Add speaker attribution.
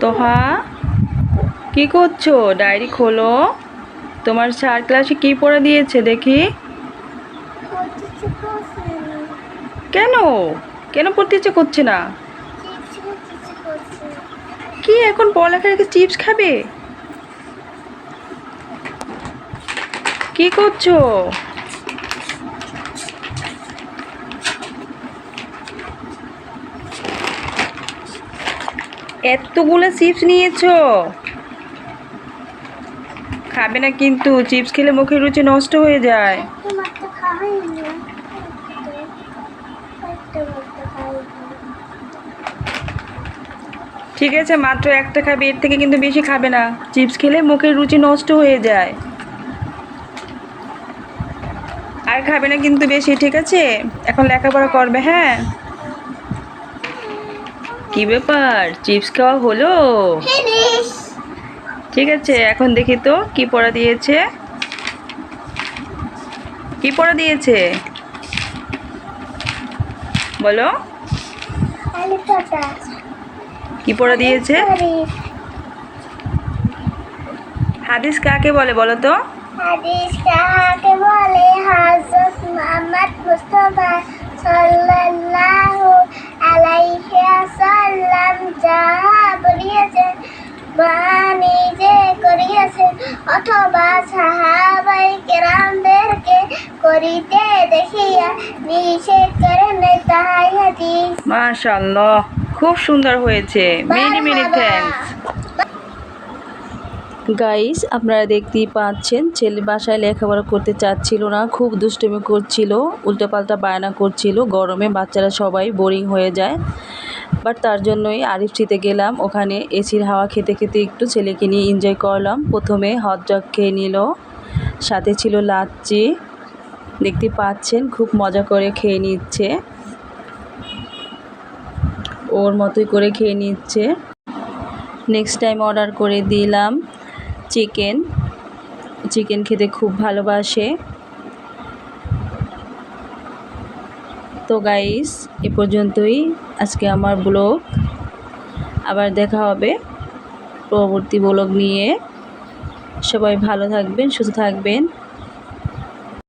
Speaker 1: তোহা, কি করছ? ডায়েরি খোলো। তোমার স্যার ক্লাসে কি পড়ে দিয়েছে দেখি। কেন? কেন পড়তে ইচ্ছে করছে না? কি এখন পড়ালেখা রেখে চিপস খাবে? কি করছ? এতগুলো চিপস নিয়েছো? খাবে না কিন্তু, চিপস খেলে মুখের রুচি নষ্ট হয়ে যায়। ঠিক আছে, মাত্র একটা খাবে, এর থেকে কিন্তু বেশি খাবে না। চিপস খেলে মুখের রুচি নষ্ট হয়ে যায়। আর খাবে না কিন্তু বেশি, ঠিক আছে? এখন লেখাপড়া করবে হ্যাঁ? কি ব্যাপার? চিপস খাওয়া হলো? ঠিক আছে এখন দেখি তো কি পড়া দিয়েছে। কি পড়া দিয়েছে? বলো। কি পড়া দিয়েছে? হাদিস কাকে বলে বলো তো?
Speaker 2: হাদিস কাহাকে বলে? হযরত মুহাম্মদ মুস্তাফা। যাহা বলিয়েছেন বা নিজে করিয়েছেন অথবা সাহাবাই কেরামদেরকে করিতে দেখিয়া নিষেধ করেন তাহাই হাদিস।
Speaker 1: মাশাআল্লাহ খুব সুন্দর হয়েছে। মেনি মেনি থ্যাঙ্কস গাইস আপনারা দেখতেই পাচ্ছেন ছেলে বাসায় লেখাপড়া করতে চাচ্ছিল না খুব দুষ্টুমি করছিল উল্টোপাল্টা বায়না করছিল গরমে বাচ্চারা সবাই বোরিং হয়ে যায়। বাট তার জন্যই আরিফটিতে গেলাম। ওখানে এসির হাওয়া খেতে খেতে একটু ছেলেকে নিয়ে এনজয় করলাম। প্রথমে হট জগ খেয়ে নিল। সাথে ছিল লাচ্ছি। দেখতে পাচ্ছেন, খুব মজা করে খেয়ে নিচ্ছে। ওর মতোই করে খেয়ে নিচ্ছে। নেক্সট টাইম অর্ডার করে দিলাম। চিকেন চিকেন খেতে খুব ভালোবাসে। তো গাইস এ পর্যন্তই আজকে আমার ব্লগ আবার দেখা হবে পরবর্তী ব্লগ নিয়ে। সবাই ভালো থাকবেন, সুস্থ থাকবেন।